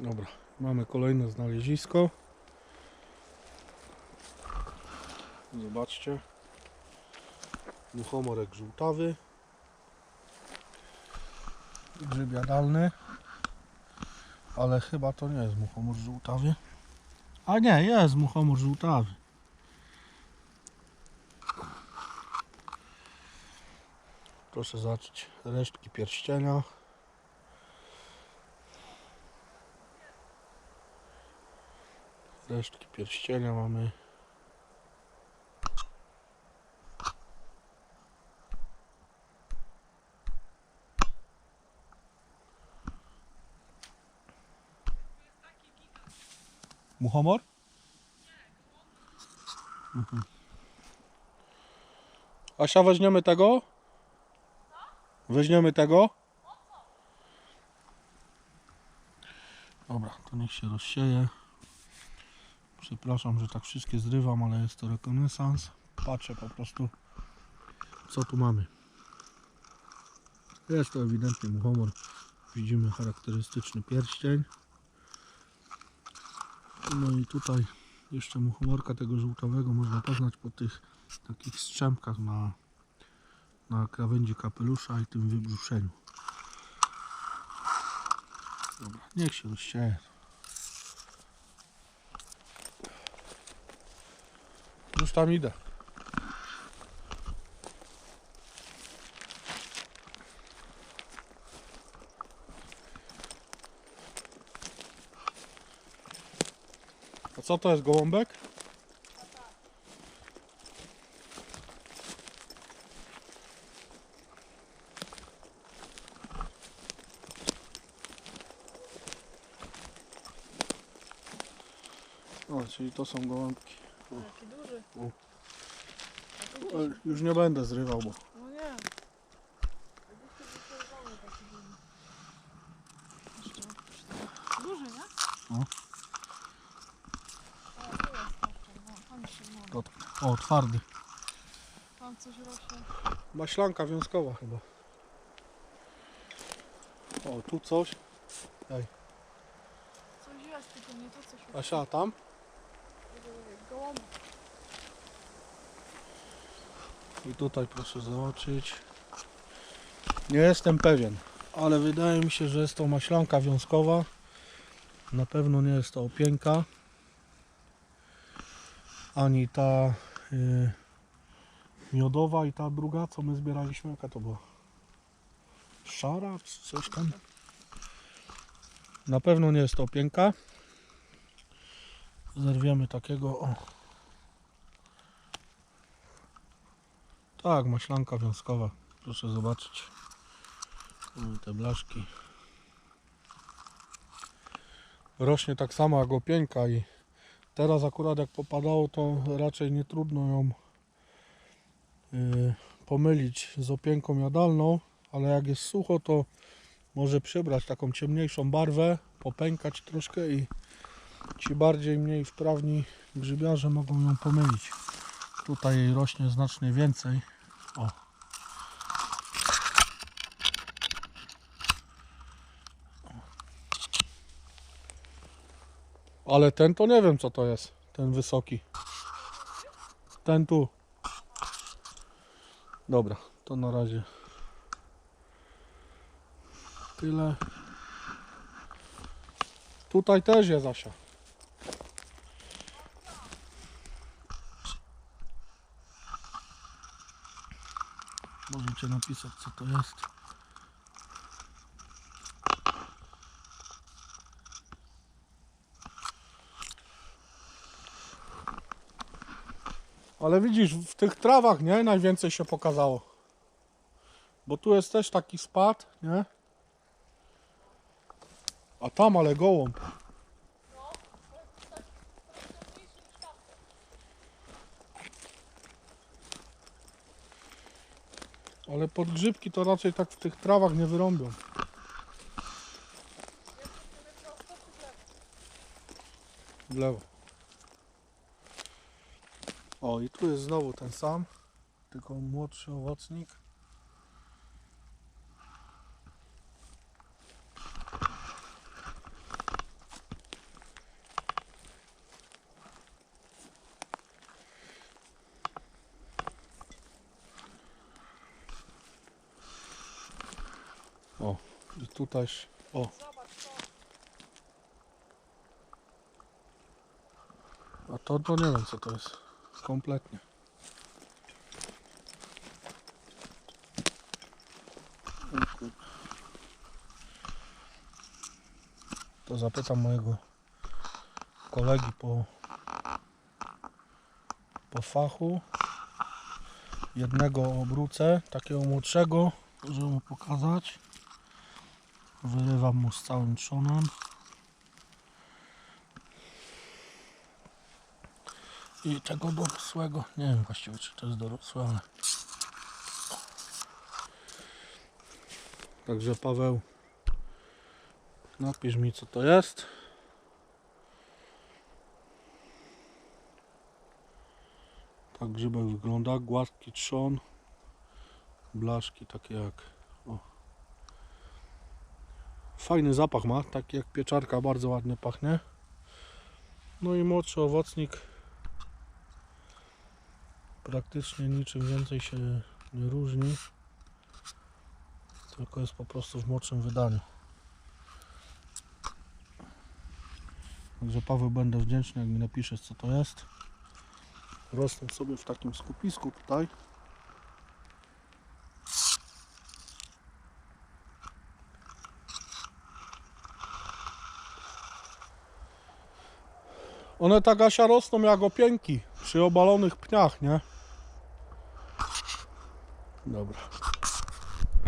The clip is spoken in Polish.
Dobra, mamy kolejne znalezisko. Zobaczcie. Muchomorek żółtawy. Grzyb jadalny. Ale chyba to nie jest muchomor żółtawy. A nie, jest muchomor żółtawy. Proszę zobaczyć resztki pierścienia. Resztki pierścienia mamy. Muchomor? Mhm. Asia, weźmiemy tego? Weźmiemy tego? Dobra, to niech się rozsieje. Przepraszam, że tak wszystkie zrywam, ale jest to rekonesans. Patrzę po prostu, co tu mamy. Jest to ewidentnie muchomor. Widzimy charakterystyczny pierścień. No i tutaj jeszcze muchomorka tego żółtowego można poznać po tych takich strzępkach na, na krawędzi kapelusza i tym wybruszeniu. Dobra, niech się rozsieje. Już tam idę. A co to jest gołąbek? O, czyli to są gołąbki. Jaki duży. Ale Już nie będę zrywał, bo No nie. Duży, nie? No. O, tu jest tarczan. No, tam się ma. o, twardy. Tam coś rośnie. Maślanka wiązkowa chyba. O, tu coś. Coś jest, tylko nie to, co się... Asia, tam? Gołąb. I tutaj proszę zobaczyć. Nie jestem pewien, ale wydaje mi się, że jest to maślanka wiązkowa. Na pewno nie jest to opięka. Ani ta y, miodowa i ta druga, co my zbieraliśmy. Jaka to była? Szara czy coś tam? Na pewno nie jest to opięka. Zerwiemy takiego. O. Tak, maślanka wiązkowa. Proszę zobaczyć. Mamy te blaszki. Rośnie tak samo jak opięka i teraz akurat jak popadało to raczej nie trudno ją yy, pomylić z opięką jadalną, ale jak jest sucho to może przybrać taką ciemniejszą barwę, popękać troszkę i ci bardziej mniej wprawni grzybiarze mogą ją pomylić. Tutaj jej rośnie znacznie więcej. O. Ale ten to nie wiem co to jest. Ten wysoki. Ten tu. Dobra, to na razie. Tyle. Tutaj też jest Asia. Możecie napisać co to jest. Ale widzisz, w tych trawach, nie? Najwięcej się pokazało. Bo tu jest też taki spad, nie? A tam, ale gołąb. Ale podgrzybki to raczej tak w tych trawach nie wyrąbią. W lewo. O i tu jest znowu ten sam, tylko młodszy owocnik. O, i tutaj, o, a to, to nie wiem co to jest. Kompletnie. To zapytam mojego kolegi po, po fachu. Jednego obrócę, takiego młodszego, żeby mu pokazać. Wyrywam mu z całym trzonem. I tego dorosłego, nie wiem właściwie czy to jest dorosłe, ale... Także Paweł, napisz mi co to jest. Tak grzybek wygląda, gładki trzon, blaszki takie jak... O. Fajny zapach ma, taki jak pieczarka, bardzo ładnie pachnie. No i młodszy owocnik praktycznie niczym więcej się nie różni, tylko jest po prostu w młodszym wydaniu. Także Paweł będę wdzięczny, jak mi napiszesz co to jest. Rosną sobie w takim skupisku tutaj. One tak Asia rosną jak opieńki przy obalonych pniach, nie? Dobra.